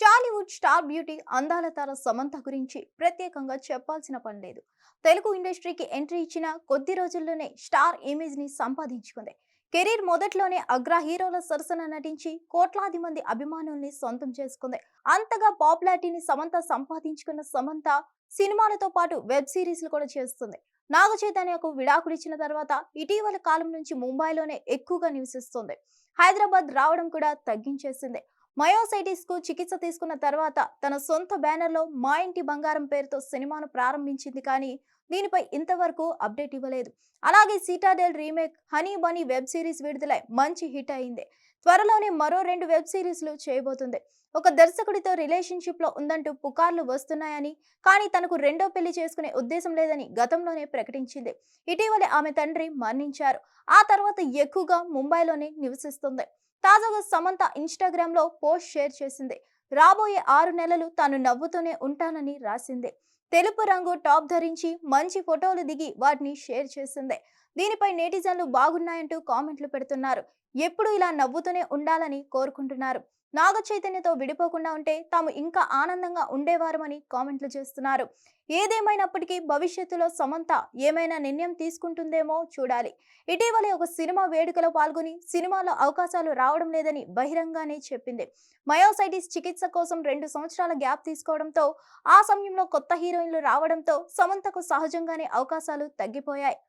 Tollywood star beauty అందాల తార సమంత గురించి ప్రత్యేకంగా చెప్పాల్సిన పని లేదు. తెలుగు ఇండస్ట్రీకి ఎంట్రీ ఇచ్చిన కొద్ది రోజుల్లోనే స్టార్ ఇమేజ్ని సంపాదించుకుంది. కెరీర్ మొదట్లోనే అగ్ర హీరోల సరసన నటించి కోట్లాది మంది అభిమానుల్ని సొంతం చేసుకుంది. అంతగా పాపులారిటీని సమంత సంపాదించుకున్న సమంత సినిమాలతో పాటు వెబ్ సిరీస్లు కూడా చేస్తుంది. నాగ చైతన్యకు విడాకులిచ్చిన తర్వాత ఇటీవల కాలం నుంచి ముంబైలోనే ఎక్కువగా నివసిస్తుంది. హైదరాబాద్ రావడం కూడా తగ్గించేసింది. మయోసైటిస్కు చికిత్స తీసుకున్న తర్వాత తన సొంత బ్యానర్లో మా ఇంటి బంగారం పేరుతో సినిమాను ప్రారంభించింది కానీ దీనిపై ఇంతవరకు అప్డేట్ ఇవ్వలేదు. అలాగే Citadel remake Honey Bunny web series విడుదలై మంచి హిట్ అయింది. త్వరలోనే మరో రెండు వెబ్ సిరీస్లు చేయబోతుంది. ఒక దర్శకుడితో రిలేషన్షిప్లో ఉందంటూ పుకార్లు వస్తున్నాయని కానీ తనకు రెండో పెళ్ళి చేసుకునే ఉద్దేశం లేదని గతంలోనే ప్రకటించింది. ఇటీవలే ఆమె తండ్రి మరణించారు. ఆ తర్వాత ఎక్కువగా ముంబైలోనే నివసిస్తుంది. తాజాగా సమంత ఇన్స్టాగ్రామ్లో పోస్ట్ షేర్ చేసింది. రాబోయే ఆరు నెలలు తాను నవ్వుతూనే ఉంటానని రాసింది. తెలుపు రంగు టాప్ ధరించి మంచి ఫోటోలు దిగి వాటిని షేర్ చేసింది. దీనిపై నెటిజన్లు బాగున్నాయంటూ కామెంట్లు పెడుతున్నారు. ఎప్పుడు ఇలా నవ్వుతూనే ఉండాలని కోరుకుంటున్నారు. నాగ చైతన్యతో విడిపోకుండా ఉంటే తాము ఇంకా ఆనందంగా ఉండేవారమని కామెంట్లు చేస్తున్నారు. ఏదేమైనప్పటికీ భవిష్యత్తులో సమంత ఏమైనా నిర్ణయం తీసుకుంటుందేమో చూడాలి. ఇటీవలే ఒక సినిమా వేడుకలో పాల్గొని సినిమాలో అవకాశాలు రావడం లేదని బహిరంగానే చెప్పింది. మయోసైటిస్ చికిత్స కోసం రెండు సంవత్సరాల గ్యాప్ తీసుకోవడంతో ఆ సమయంలో కొత్త హీరోయిన్లు రావడంతో సమంతకు సహజంగానే అవకాశాలు తగ్గిపోయాయి.